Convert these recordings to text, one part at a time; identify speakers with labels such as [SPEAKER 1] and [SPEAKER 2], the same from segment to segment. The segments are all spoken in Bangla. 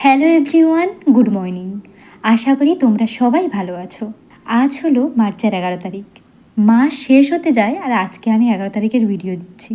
[SPEAKER 1] হ্যালো এভরিওয়ান গুড মর্নিং আশা করি তোমরা সবাই ভালো আছো। আজ হলো মার্চের এগারো তারিখ। মাস শেষ হতে যায় আর আজকে আমি এগারো তারিখের ভিডিও দিচ্ছি।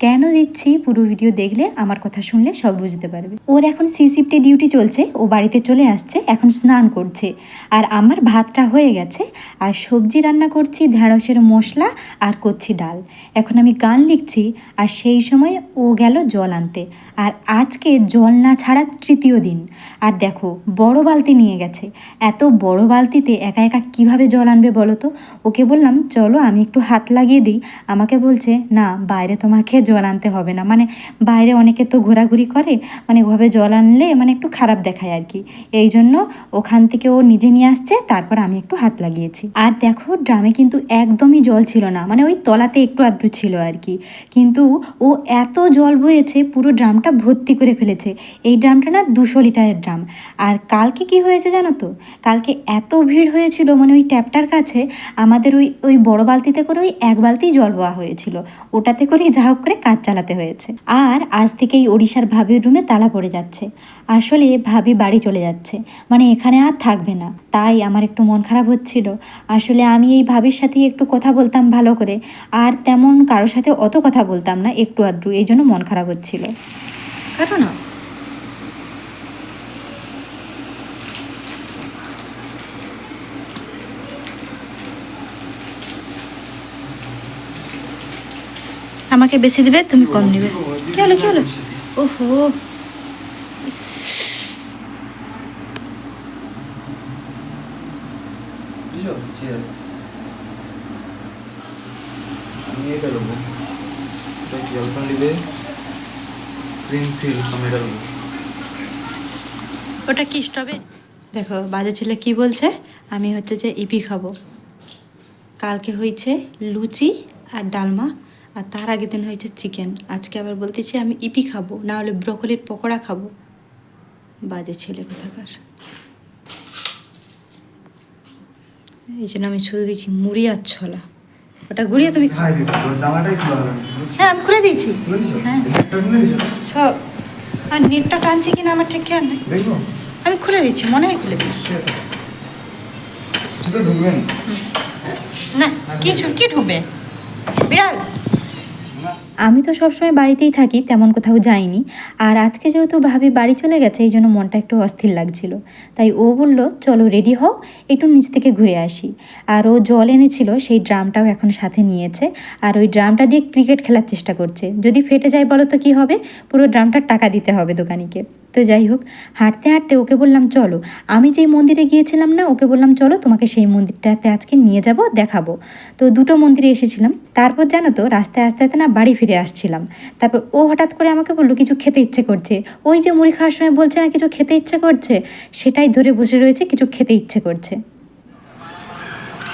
[SPEAKER 1] কেন দিচ্ছি পুরো ভিডিও দেখলে আমার কথা শুনলে সব বুঝতে পারবে। ওর এখন সি শিফটে ডিউটি চলছে, ও বাড়িতে চলে আসছে, এখন স্নান করছে। আর আমার ভাতটা হয়ে গেছে, আর সবজি রান্না করছি, ঢেঁড়সের মশলা আর করছি ডাল। এখন আমি গান লিখছি, আর সেই সময় ও গেল জল আনতে। আর আজকে জল না ছাড়া তৃতীয় দিন। আর দেখো, বড় বালতি নিয়ে গেছে। এত বড় বালতিতে একা একা কীভাবে জল আনবে বলো তো? ওকে বললাম, চলো আমি একটু হাত লাগিয়ে দিই। আমাকে বলছে, না, বাইরে তোমাকে জল আনতে হবে না। মানে বাইরে অনেকে তো ঘোরাঘুরি করে মানে ওভাবে জল আনলে মানে একটু খারাপ দেখায় আর কি এই জন্য ওখান থেকে ও নিজে নিয়ে আসছে, তারপর আমি একটু হাত লাগিয়েছি। আর দেখো, ড্রামে কিন্তু একদমই জল ছিল না মানে ওই তলাতে একটু আদ্রু ছিল আর কি কিন্তু ও এত জল বয়েছে, পুরো ড্রামটা ভর্তি করে ফেলেছে। এই ড্রামটা না দুশো লিটারের ড্রাম। আর কালকে কি হয়েছে জানো তো? কালকে এত ভিড় হয়েছিল মানে ওই ট্যাপটার কাছে, আমাদের ওই ওই বড় বালতিতে করে ওই এক বালতি জল বওয়া হয়েছিল। ওটাতে করেই যা হোক করে কাজ চালাতে হয়েছে। আর আজ থেকেই ওড়িশার ভাবির রুমে তালা পড়ে যাচ্ছে। আসলে ভাবি বাড়ি চলে যাচ্ছে। মানে এখানে আর থাকবে না। তাই আমার একটু মন খারাপ হচ্ছিল। আসলে আমি এই ভাবির সাথেই একটু কথা বলতাম ভালো করে। আর তেমন কারোর সাথে অত কথা বলতাম না, একটু আদ্রু এই জন্য মন খারাপ হচ্ছিল। কাটো না। আমাকে বেশি দিবে তুমি কম নিবে। কি হলো কি হলো? ওহো।
[SPEAKER 2] আমি এটা নেব। জলপান নিবে? ক্রিম ফিল আমি এটা নেব।
[SPEAKER 1] ওটা কি স্টবে দেখো বাজে ছেলে কি বলছে? আমি হচ্ছে যে ইপি খাব। কালকে হয়েছে লুচি আর ডালমা। আর তার আগের দিন হয়েছে চিকেন আজকে আবার বলতেছি আমি ইপি খাব না হলে ব্রকলির পকোড়া খাব। বাজে ছেলে কোথাকার। এই জন্য আমি শুধু দিচ্ছি মুড়ি আর ছোলা। ওটা ঘুরিয়ে তুমি খাও।
[SPEAKER 2] হবে
[SPEAKER 1] হ্যাঁ আমি খুলে দিয়েছি। হ্যাঁ।
[SPEAKER 2] একটা খুলে দিছো
[SPEAKER 1] সব। আর নেটটা টানছি কিনা আমার ঠিক খেয়াল নেই। আমি খুলে দিচ্ছি মনে হয় খুলে দিচ্ছি
[SPEAKER 2] না।
[SPEAKER 1] না কিছু কি ঢুকবে? বিড়াল।
[SPEAKER 2] না
[SPEAKER 1] আমি তো সবসময় বাড়িতেই থাকি, তেমন কোথাও যাইনি। আর আজকে যেহেতু ভাবি বাড়ি চলে গেছে, এই জন্য মনটা একটু অস্থির লাগছিল। তাই ও বলল, চলো রেডি হও, একটু নিচ থেকে ঘুরে আসি। আর ও জল এনেছিল, সেই ড্রামটাও এখন সাথে নিয়েছে। আর ওই ড্রামটা দিয়ে ক্রিকেট খেলার চেষ্টা করছে। যদি ফেটে যায় বলো তো কী হবে? পুরো ড্রামটার টাকা দিতে হবে দোকানিকে। তো যাই হোক হাঁটতে হাঁটতে ওকে বললাম চলো। আমি যেই মন্দিরে গিয়েছিলাম না ওকে বললাম চলো তোমাকে সেই মন্দিরটাতে আজকে নিয়ে যাব দেখাবো। তো দুটো মন্দিরে এসেছিলাম। তারপর জানো তো রাস্তায় আস্তে আস্তে না বাড়ি ফিরে আসছিলাম। তারপর ও হঠাৎ করে আমাকে বলল কিছু খেতে ইচ্ছে করছে। ওই যে মুড়ি খাওয়ার সময় বলছে না কিছু খেতে ইচ্ছে করছে? সেটাই ধরে বসে রয়েছে কিছু খেতে ইচ্ছে করছে।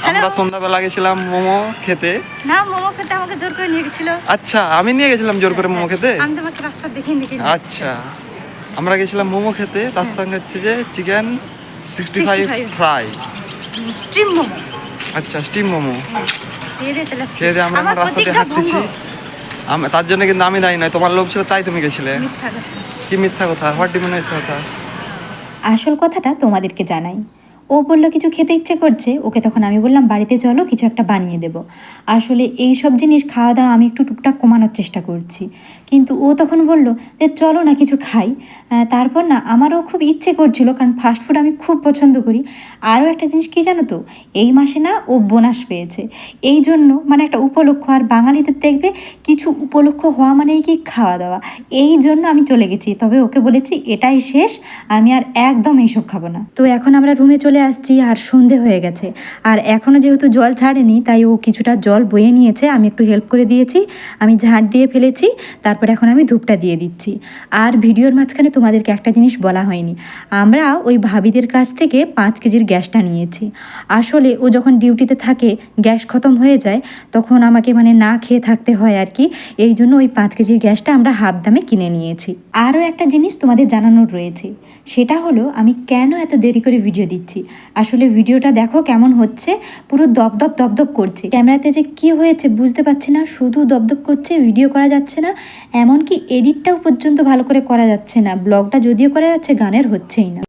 [SPEAKER 3] আমরা সন্ধ্যাবেলা গেছিলাম মোমো খেতে।
[SPEAKER 1] না মোমো খেতে আমাকে জোর করে নিয়ে গেছিল।
[SPEAKER 3] আচ্ছা আমি নিয়ে গেছিলাম জোর করে মোমো খেতে?
[SPEAKER 1] আমি তোমাকে রাস্তা দেখে দেখে
[SPEAKER 3] আচ্ছা। আমরা গেছিলাম মোমো খেতে তার সঙ্গে হচ্ছে যে chicken sixty five fry
[SPEAKER 1] steam momo.
[SPEAKER 3] আচ্ছা স্টিম মোমো।
[SPEAKER 1] সেই দিয়ে
[SPEAKER 3] খেয়ে দিয়ে আমরা
[SPEAKER 1] রাস্তাতে
[SPEAKER 3] রাস্তা দিয়ে হাঁটতেছি তার জন্য কিন্তু আমি দায়ী নয় তোমার লোক ছিল তাই তুমি গেছিলে। কি মিথ্যা কথা? হোয়াট ডিমেন মিথ্যা কথা?
[SPEAKER 1] আসল কথাটা তোমাদেরকে জানাই। ও বলল, কিছু খেতে ইচ্ছে করছে? ওকে তখন আমি বললাম, বাড়িতে চলো, কিছু একটা বানিয়ে দেবো। আসলে এই সব জিনিস খাওয়া দাওয়া আমি একটু টুকটাক কমানোর চেষ্টা করছি। কিন্তু ও তখন বলল যে, চলো না, কিছু খাই। তারপর না, আমারও খুব ইচ্ছে করছিল, কারণ ফাস্টফুড আমি খুব পছন্দ করি। আরও একটা জিনিস কী জানো তো, এই মাসে না ও বোনাস পেয়েছে। এই জন্য মানে একটা উপলক্ষ, আর বাঙালিদের দেখবে কিছু উপলক্ষ হওয়া মানেই কি খাওয়া দাওয়া এই জন্য আমি চলে গেছি। তবে ওকে বলেছি, এটাই শেষ, আমি আর একদম এইসব খাব না। তো এখন আমরা রুমে চলে আসছি আর সন্ধে হয়ে গেছে। আর এখনও যেহেতু জল ছাড়েনি, তাই ও কিছুটা জল বয়ে নিয়েছে, আমি একটু হেল্প করে দিয়েছি। আমি ঝাড় দিয়ে ফেলেছি, তারপর এখন আমি ধূপটা দিয়ে দিচ্ছি। আর ভিডিওর মাঝখানে তোমাদেরকে একটা জিনিস বলা হয়নি। আমরা ওই ভাবিদের কাছ থেকে পাঁচ কেজির গ্যাসটা নিয়েছি। আসলে ও যখন ডিউটিতে থাকে, গ্যাস খতম হয়ে যায়, তখন আমাকে মানে না খেয়ে থাকতে হয় আর কি, এই জন্য ওই পাঁচ কেজির গ্যাসটা আমরা হাফ দামে কিনে নিয়েছি। আরও একটা জিনিস তোমাদের জানানোর রয়েছে, সেটা হলো আমি কেন এত দেরি করে ভিডিও দিচ্ছি? আসলে ভিডিওটা দেখো কেমন হচ্ছে। পুরো দপদপ দপদপ করছে। ক্যামেরাতে যে কি হয়েছে বুঝতে পারছি না, শুধু দপদপ করছে ভিডিও করা যাচ্ছে না, এমনকি এডিটটাও পর্যন্ত ভালো করে করা যাচ্ছে না। ব্লগটা যদিও করা যাচ্ছে, গানের হচ্ছেই না।